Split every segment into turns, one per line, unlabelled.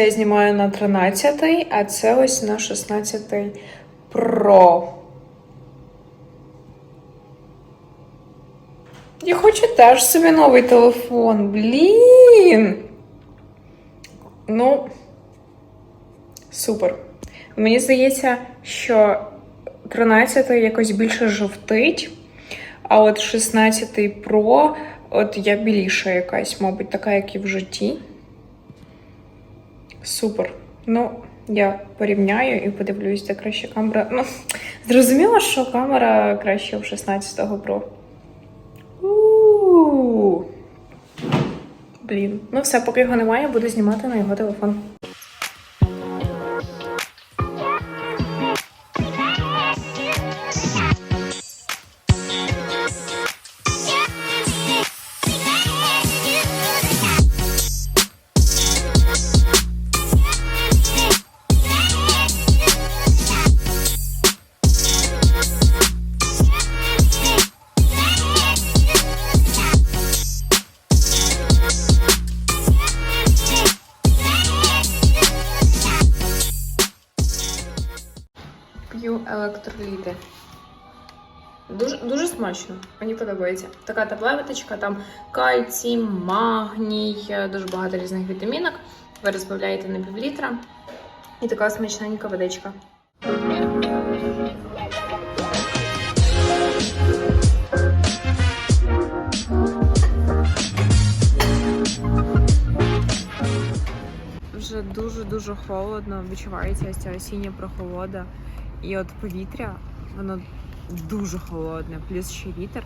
Це я знімаю на 13, а це ось на 16 Pro. Я хочу теж собі новий телефон. Блін. Ну, супер. Мені здається, що 13-й якось більше жовтить, а от 16 Pro, от я біліша якась, мабуть, така, як і в житті. Супер. Ну, я порівняю і подивлюсь, де краще камера. Ну, зрозуміло, що камера краще в 16 Pro. Блін. Ну все, поки його немає, буду знімати на його телефон. Дуже, смачно, мені подобається. Така таблеточка, там кальцій, магній, е, дуже багато різних вітамінок. Ви розбавляєте на пів літра. І така смачненька водичка. Вже дуже-дуже холодно, відчувається ця осіння прохолода. І от повітря, воно дуже холодне, плюс ще вітер.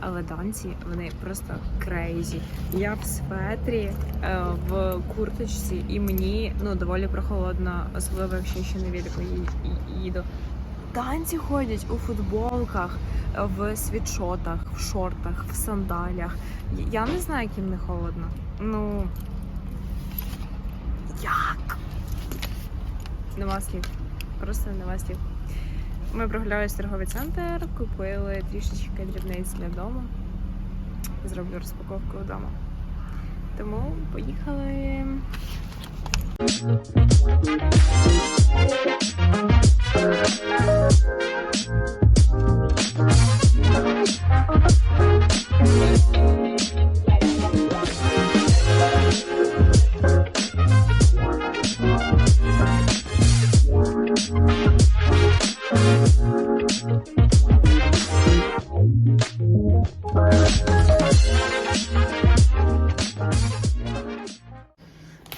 Але данці вони просто крейзі. Я в светрі, е, в курточці, і мені ну доволі прохолодно, особливо якщо ще на ї- їду. Танці ходять у футболках, в світшотах, в шортах, в сандалях. Я не знаю, яким не холодно. Ну як? Нема слів. Просто нема слів. Ми прогулялись в торговий центр, купили трішечки дрібниць для дому. Зроблю розпаковку вдома. Тому поїхали.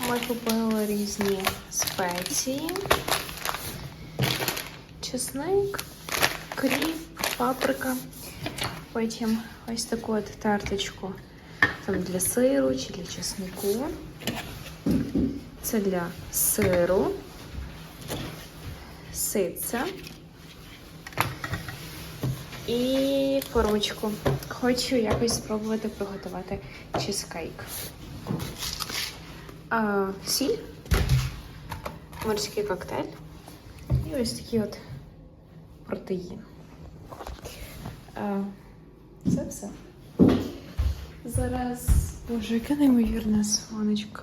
Ми купили різні спеції. Чесник, кріп, паприка. Потім ось таку от тарточку там для сиру чи для чеснику. Це для сиру, ситця і формочку. Хочу якось спробувати приготувати чизкейк. А, сіль, морський коктейль і ось такий от протеїн. Це все. Зараз, боже, яке неймовірне сонечко.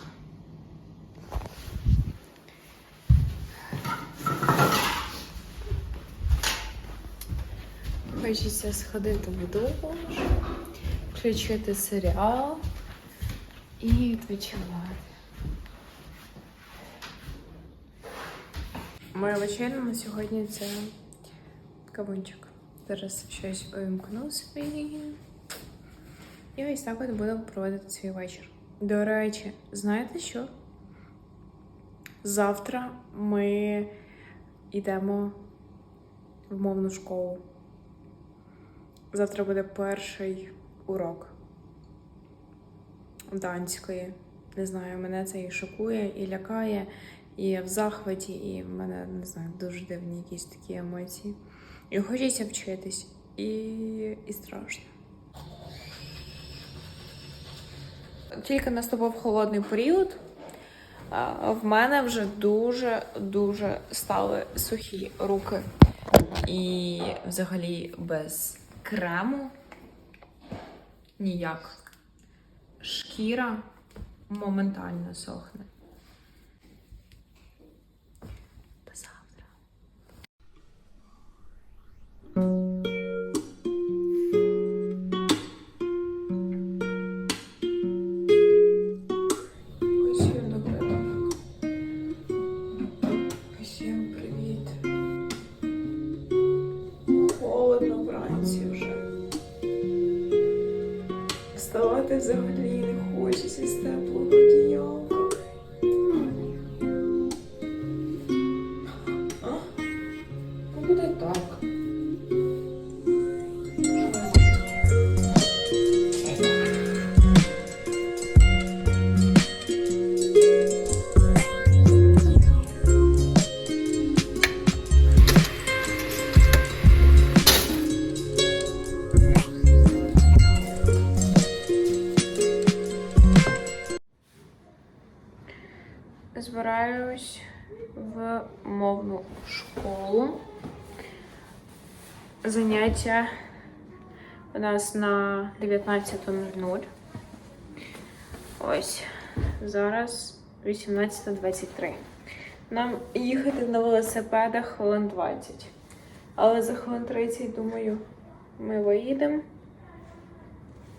Хочеться сходити в душ, включити серіал і відпочивати. Моя вечеря на сьогодні це кавунчик. Зараз щось увімкну собі. І ось так от буду проводити свій вечір. До речі, знаєте що? Завтра ми йдемо в мовну школу. Завтра буде перший урок данської. Не знаю, мене це і шокує, і лякає, і в захваті, і в мене не знаю, дуже дивні якісь такі емоції. І хочеться вчитись, і, і страшно. Тільки наступив холодний період. В мене вже дуже-дуже стали сухі руки. І взагалі без крему ніяк. Шкіра моментально сохне. Спати взагалі не хочеться з теплого одіялка. Мовну школу. Заняття у нас на 19.00. Ось зараз 18.23. Нам їхати на велосипедах хвилин 20. Але за хвилин 30, думаю, ми виїдемо,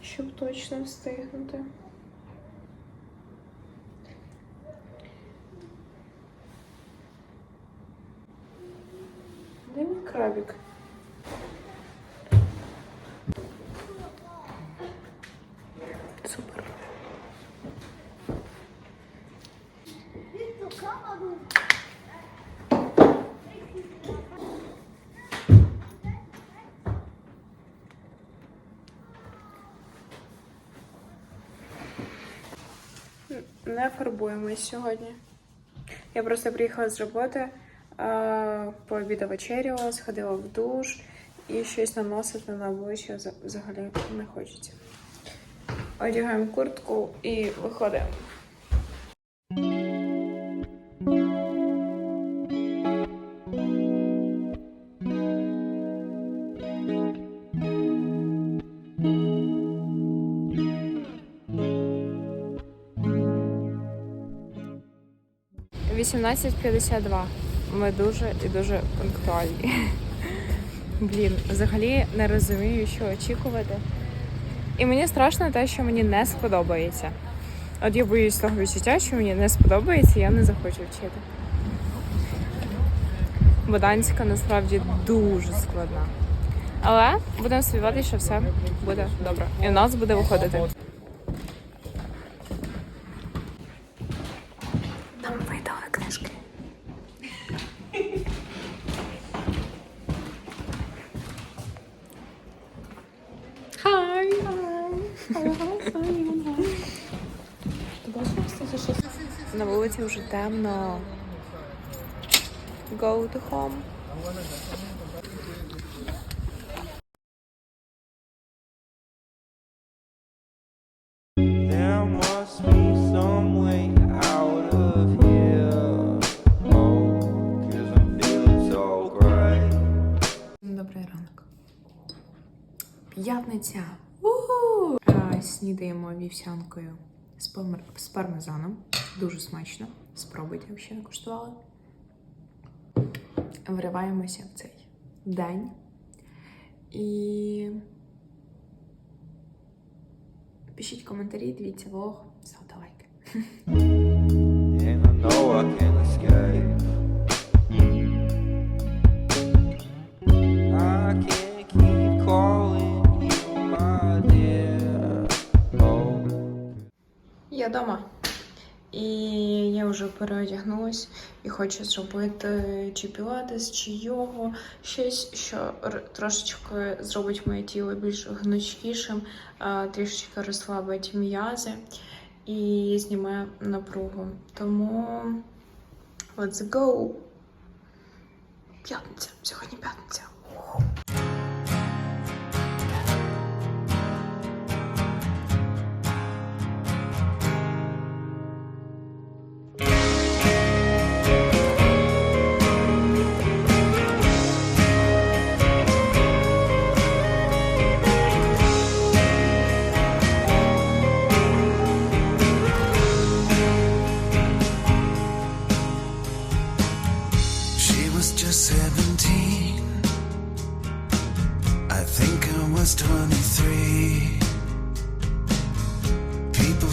щоб точно встигнути. Де мій крабик? Супер. Не фарбуємось сьогодні. Я просто приїхала з роботи, а, пообіда вечеряла, сходила в душ і щось наносити на обличчя за- взагалі не хочеться. Одягаємо куртку і виходимо. Вісімнадцять п'ятдесят два. Ми дуже і дуже пунктуальні. Блін, взагалі не розумію, що очікувати. І мені страшно те, що мені не сподобається. От я боюсь того відчуття, що мені не сподобається, я не захочу вчити. Бо данська насправді дуже складна. Але будемо сподіватися, що все буде добре. І у нас буде виходити. На вулиці вже темно. Go to home.
Oh.
Добрий ранок. П'ятниця. Снідаємо вівсянкою з, пармер... з пармезаном. Дуже смачно. Спробуйте, якщо не куштували. Вриваємося в цей день. І пишіть коментарі, дивіться влог, ставте лайки. Я вдома. І я вже переодягнулась і хочу зробити чи пілатес, чи йогу, щось, що трошечки зробить моє тіло більш гнучкішим, трішечки розслабить м'язи і знімає напругу. Тому let's go! П'ятниця. Сьогодні п'ятниця.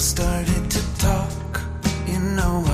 Started to talk, you know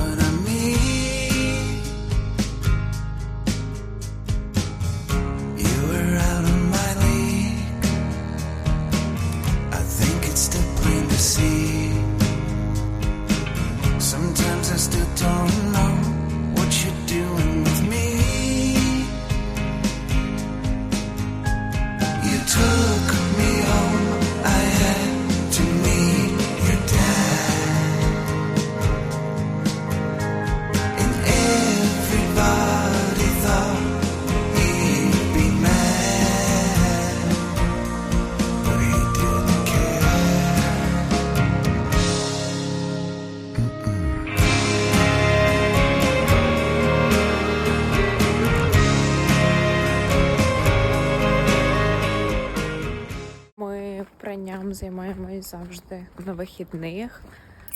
ремонтом займаємось завжди на вихідних,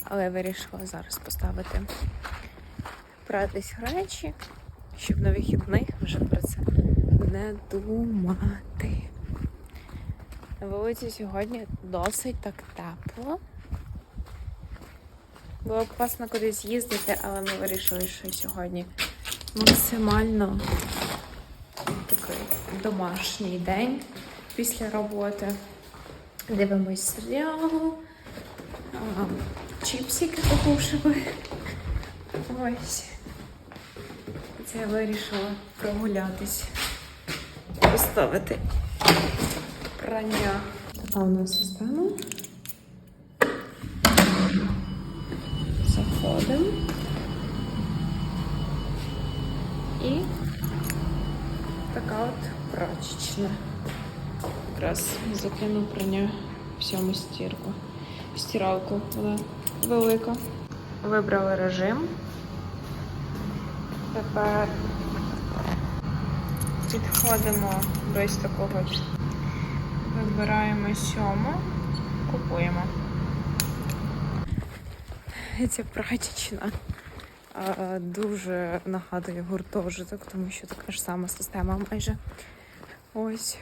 але вирішила зараз поставити братись речі, щоб на вихідних вже про це не думати. На вулиці сьогодні досить так тепло. Було б класно кудись їздити, але ми вирішили, що сьогодні максимально такий домашній день після роботи. Дивимось серіал, чіпсики покушали. Ось. Це я вирішила прогулятись, поставити прання. Така у нас система. Заходимо. І така от прачечна. Якраз закину прання всьому стірку. Стиралку, вона велика. Вибрали режим. Тепер підходимо до ось такого. Вибираємо сьому, купуємо. Ця прачечна дуже нагадує гуртожиток, тому що така ж сама система майже. Ось.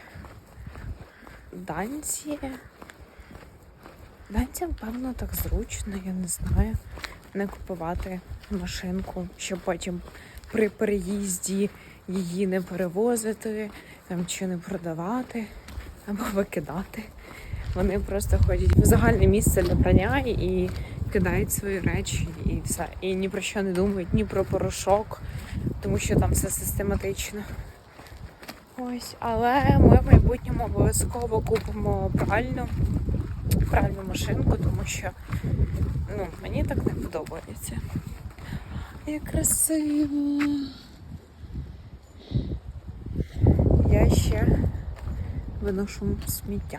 Данці. Данцям, певно, так зручно, я не знаю. Не купувати машинку, щоб потім при переїзді її не перевозити там, чи не продавати або викидати. Вони просто ходять в загальне місце для прання і кидають свої речі і все. І ні про що не думають, ні про порошок, тому що там все систематично. Ось, але ми в майбутньому обов'язково купимо пральну, пральну машинку, тому що ну, мені так не подобається. Як красиво. Я ще виношу сміття.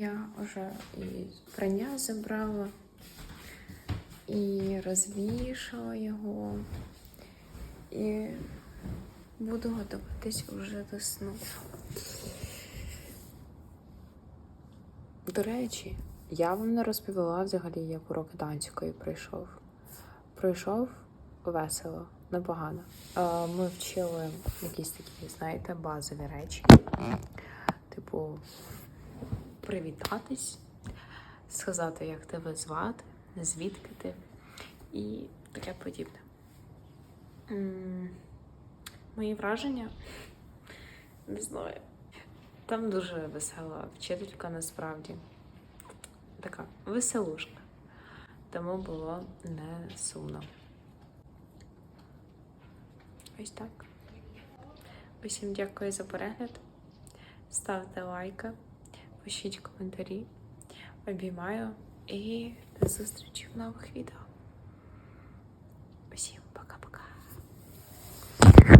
Я вже і прання забрала, і розвішала його, і буду готуватись вже до сну. До речі, я вам не розповіла взагалі, як урок данської пройшов. Пройшов весело, непогано. Е, Ми вчили якісь такі, знаєте, базові речі. Типу, привітатись, сказати, як тебе звати, звідки ти і таке подібне. Мої враження не знаю. Там дуже весела вчителька насправді. Така веселушка. Тому було не сумно. Ось так. Усім дякую за перегляд. Ставте лайки, пишіть коментарі. Обіймаю і до зустрічі в нових відео.